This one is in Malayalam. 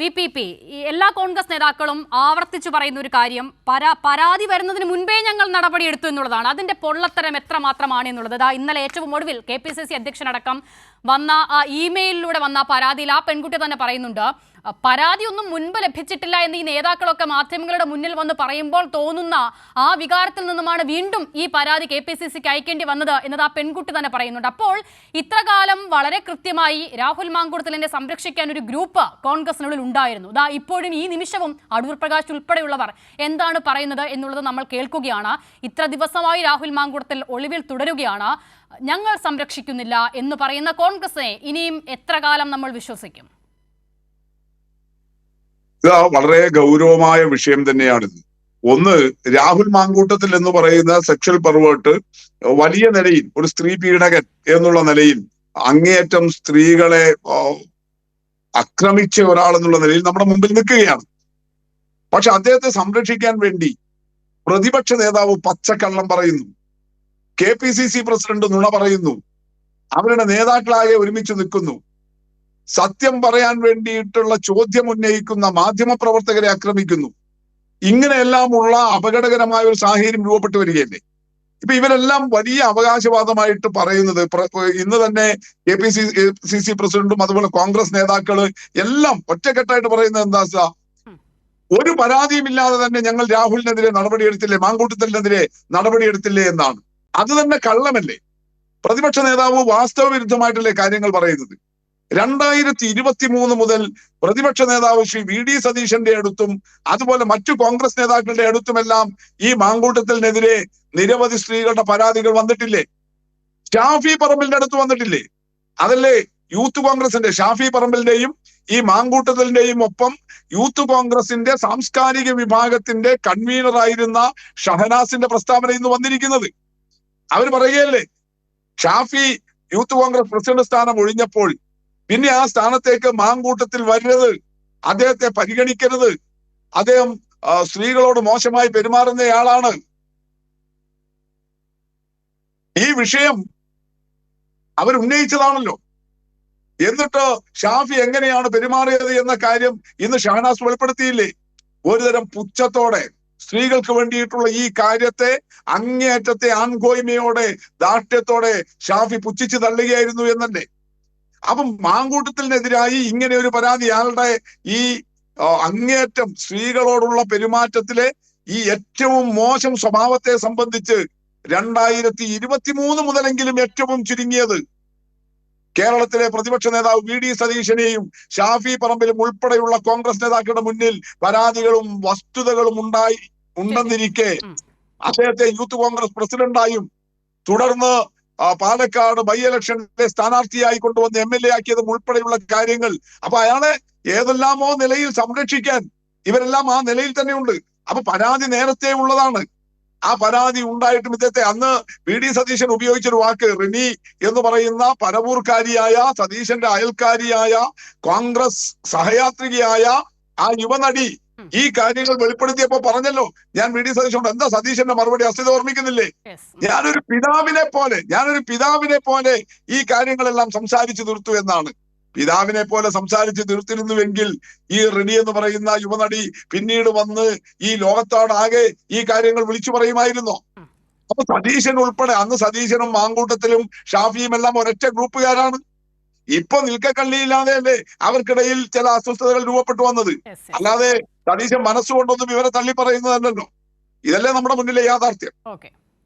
വി പി പി എല്ലാ കോൺഗ്രസ് നേതാക്കളും ആവർത്തിച്ചു പറയുന്ന ഒരു കാര്യം പരാ പരാതി വരുന്നതിന് മുൻപേ ഞങ്ങൾ നടപടി എടുത്തു എന്നുള്ളതാണ്. അതിന്റെ പൊള്ളത്തരം എത്രമാത്രമാണ് എന്നുള്ളത്. ഇന്നലെ ഏറ്റവും ഒടുവിൽ കെ പി സി സി അധ്യക്ഷനടക്കം വന്ന ആ ഇമെയിലിലൂടെ വന്ന പരാതിയിൽ ആ പെൺകുട്ടി തന്നെ പറയുന്നുണ്ട് പരാതി ഒന്നും മുൻപ് ലഭിച്ചിട്ടില്ല എന്ന് ഈ നേതാക്കളൊക്കെ മാധ്യമങ്ങളുടെ മുന്നിൽ വന്ന് പറയുമ്പോൾ തോന്നുന്ന ആ വികാരത്തിൽ നിന്നുമാണ് വീണ്ടും ഈ പരാതി കെ പി സി സിക്ക് അയക്കേണ്ടി വന്നത് എന്നത് ആ പെൺകുട്ടി തന്നെ പറയുന്നുണ്ട്. അപ്പോൾ ഇത്രകാലം വളരെ കൃത്യമായി രാഹുൽ മാങ്കുടത്തിലിനെ സംരക്ഷിക്കാൻ ഒരു ഗ്രൂപ്പ് കോൺഗ്രസിനുള്ളിൽ ഉണ്ടായിരുന്നു. ദാ ഇപ്പോഴും ഈ നിമിഷവും അടൂർ പ്രകാശ് ഉൾപ്പെടെയുള്ളവർ എന്താണ് പറയുന്നത് എന്നുള്ളത് നമ്മൾ കേൾക്കുകയാണ്. ഇത്ര ദിവസമായി രാഹുൽ മാങ്കുടത്തിൽ ഒളിവിൽ തുടരുകയാണ്. ഞങ്ങൾ സംരക്ഷിക്കുന്നില്ല എന്ന് പറയുന്ന കോൺഗ്രസിനെ ഇനിയും എത്ര കാലം നമ്മൾ വിശ്വസിക്കും? ഇത് വളരെ ഗൗരവമായ വിഷയം തന്നെയാണിത്. ഒന്ന് രാഹുൽ മാങ്കൂട്ടത്തിൽ എന്ന് പറയുന്ന സെക്ഷൽ പെർവേർട്ട് വലിയ നിലയിൽ ഒരു സ്ത്രീ പീഡകൻ എന്നുള്ള നിലയിൽ അങ്ങേയറ്റം സ്ത്രീകളെ ആക്രമിച്ച ഒരാൾ എന്നുള്ള നിലയിൽ നമ്മുടെ മുമ്പിൽ നിൽക്കുകയാണ്. പക്ഷെ അദ്ദേഹത്തെ സംരക്ഷിക്കാൻ വേണ്ടി പ്രതിപക്ഷ നേതാവ് പച്ചക്കള്ളം പറയുന്നു. K P C C president നുണ പറയുന്നു. അവരുടെ നേതാക്കളായ ഒരുമിച്ച് നിൽക്കുന്നു. സത്യം പറയാൻ വേണ്ടിയിട്ടുള്ള ചോദ്യം ഉന്നയിക്കുന്ന മാധ്യമ പ്രവർത്തകരെ ആക്രമിക്കുന്നു. ഇങ്ങനെയെല്ലാമുള്ള അപകടകരമായ ഒരു സാഹചര്യം രൂപപ്പെട്ടു വരികയല്ലേ? ഇപ്പൊ ഇവരെല്ലാം വലിയ അവകാശവാദമായിട്ട് പറയുന്നത് ഇന്ന് തന്നെ K P C C C പ്രസിഡന്റും അതുപോലെ കോൺഗ്രസ് നേതാക്കൾ എല്ലാം ഒറ്റക്കെട്ടായിട്ട് പറയുന്നത് എന്താ വെച്ചാ ഒരു പരാതിയും ഇല്ലാതെ തന്നെ ഞങ്ങൾ രാഹുലിനെതിരെ നടപടിയെടുത്തില്ലേ മാങ്കൂട്ടത്തിനെതിരെ നടപടിയെടുത്തില്ലേ എന്നാണ്. അത് തന്നെ കള്ളമല്ലേ? പ്രതിപക്ഷ നേതാവ് വാസ്തവ വിരുദ്ധമായിട്ടല്ലേ കാര്യങ്ങൾ പറയുന്നത്? രണ്ടായിരത്തി ഇരുപത്തി മൂന്ന് മുതൽ പ്രതിപക്ഷ നേതാവ് ശ്രീ വി ഡി സതീശന്റെ അടുത്തും അതുപോലെ മറ്റു കോൺഗ്രസ് നേതാക്കളുടെ അടുത്തുമെല്ലാം ഈ മാങ്കൂട്ടത്തിനെതിരെ നിരവധി സ്ത്രീകളുടെ പരാതികൾ വന്നിട്ടില്ലേ? ഷാഫി പറമ്പിലിന്റെ അടുത്ത് വന്നിട്ടില്ലേ? അതല്ലേ യൂത്ത് കോൺഗ്രസിന്റെ ഷാഫി പറമ്പിലിന്റെയും ഈ മാങ്കൂട്ടത്തിന്റെയും ഒപ്പം യൂത്ത് കോൺഗ്രസിന്റെ സാംസ്കാരിക വിഭാഗത്തിന്റെ കൺവീനറായിരുന്ന ഷഹനാസിന്റെ പ്രസ്താവന ഇന്ന് വന്നിരിക്കുന്നത്. അവർ പറയുകയല്ലേ? ഷാഫി യൂത്ത് കോൺഗ്രസ് പ്രസിഡന്റ് സ്ഥാനം ഒഴിഞ്ഞപ്പോൾ പിന്നെ ആ സ്ഥാനത്തേക്ക് മാങ്കൂട്ടത്തിൽ വരരുത്. അദ്ദേഹത്തെ പരിഗണിക്കരുത്. അദ്ദേഹം സ്ത്രീകളോട് മോശമായി പെരുമാറുന്നയാളാണ് ഈ വിഷയം അവർ ഉന്നയിച്ചതാണല്ലോ. എന്നിട്ട് ഷാഫി എങ്ങനെയാണ് പെരുമാറിയത് എന്ന കാര്യം ഇന്ന് ഷഹനാസ് വെളിപ്പെടുത്തിയില്ലേ? ഒരുതരം പുച്ഛത്തോടെ. സ്ത്രീകൾക്ക് വേണ്ടിയിട്ടുള്ള ഈ കാര്യത്തെ അങ്ങേയറ്റത്തെ ആൺകോയ്മയോടെ ദാഷ്ട്യത്തോടെ ഷാഫി പുച്ഛിച്ച് തള്ളുകയായിരുന്നു എന്നല്ലേ? അപ്പം മാങ്കൂട്ടത്തിനെതിരായി ഇങ്ങനെ ഒരു പരാതി അയാളുടെ ഈ അങ്ങേറ്റം സ്ത്രീകളോടുള്ള പെരുമാറ്റത്തിലെ ഈ ഏറ്റവും മോശം സ്വഭാവത്തെ സംബന്ധിച്ച് രണ്ടായിരത്തി ഇരുപത്തി മൂന്ന് മുതലെങ്കിലും ഏറ്റവും ചുരുങ്ങിയത് കേരളത്തിലെ പ്രതിപക്ഷ നേതാവ് വി ഡി സതീശനെയും ഷാഫി പറമ്പിലും ഉൾപ്പെടെയുള്ള കോൺഗ്രസ് നേതാക്കളുടെ മുന്നിൽ പരാതികളും വസ്തുതകളും ഉണ്ടായി ഉണ്ടെന്നിരിക്കെ. അദ്ദേഹത്തെ യൂത്ത് കോൺഗ്രസ് പ്രസിഡന്റായും തുടർന്ന് പാലക്കാട് ബൈ ഇലക്ഷനിലെ സ്ഥാനാർത്ഥിയായി കൊണ്ടുവന്ന് എം എൽ എ ആക്കിയതും ഉൾപ്പെടെയുള്ള കാര്യങ്ങൾ. അപ്പൊ അയാളെ ഏതെല്ലാമോ നിലയിൽ സംരക്ഷിക്കാൻ ഇവരെല്ലാം ആ നിലയിൽ തന്നെയുണ്ട് അപ്പൊ പരാതി നേരത്തെ ഉള്ളതാണ്. ആ പരാതി ഉണ്ടായിട്ടും ഇദ്ദേഹത്തെ അന്ന് വി ഡി സതീശൻ ഉപയോഗിച്ചൊരു വാക്ക് റിനി എന്ന് പറയുന്ന പരവൂർക്കാരിയായ സതീശന്റെ അയൽക്കാരിയായ കോൺഗ്രസ് സഹയാത്രികയായ ആ യുവനടി ഈ കാര്യങ്ങൾ വെളിപ്പെടുത്തിയപ്പോ പറഞ്ഞല്ലോ ഞാൻ വി ഡി സതീശനോട് എന്താ സതീശന്റെ മറുപടി അസ്ഥിത ഓർമ്മിക്കുന്നില്ലേ. ഞാനൊരു പിതാവിനെ പോലെ ഞാനൊരു പിതാവിനെ പോലെ ഈ കാര്യങ്ങളെല്ലാം സംസാരിച്ചു തീർത്തു എന്നാണ്. പിതാവിനെ പോലെ സംസാരിച്ച് തീർത്തിരുന്നുവെങ്കിൽ ഈ റെഡി എന്ന് പറയുന്ന യുവനടി പിന്നീട് വന്ന് ഈ ലോകത്തോടാകെ ഈ കാര്യങ്ങൾ വിളിച്ചു പറയുമായിരുന്നു. അപ്പൊ സതീശൻ ഉൾപ്പെടെ അന്ന് സതീശനും മാങ്കൂട്ടത്തിലും ഷാഫിയും എല്ലാം ഒരൊറ്റ ഗ്രൂപ്പുകാരാണ്. ഇപ്പൊ നിൽക്കക്കള്ളിയില്ലാതെ അല്ലേ അവർക്കിടയിൽ ചില അസ്വസ്ഥതകൾ രൂപപ്പെട്ടു വന്നത്. അല്ലാതെ സതീശൻ മനസ്സുകൊണ്ടൊന്നും ഇവരെ തള്ളി പറയുന്നതല്ലല്ലോ ഇതല്ലേ നമ്മുടെ മുന്നിലെ യാഥാർത്ഥ്യം.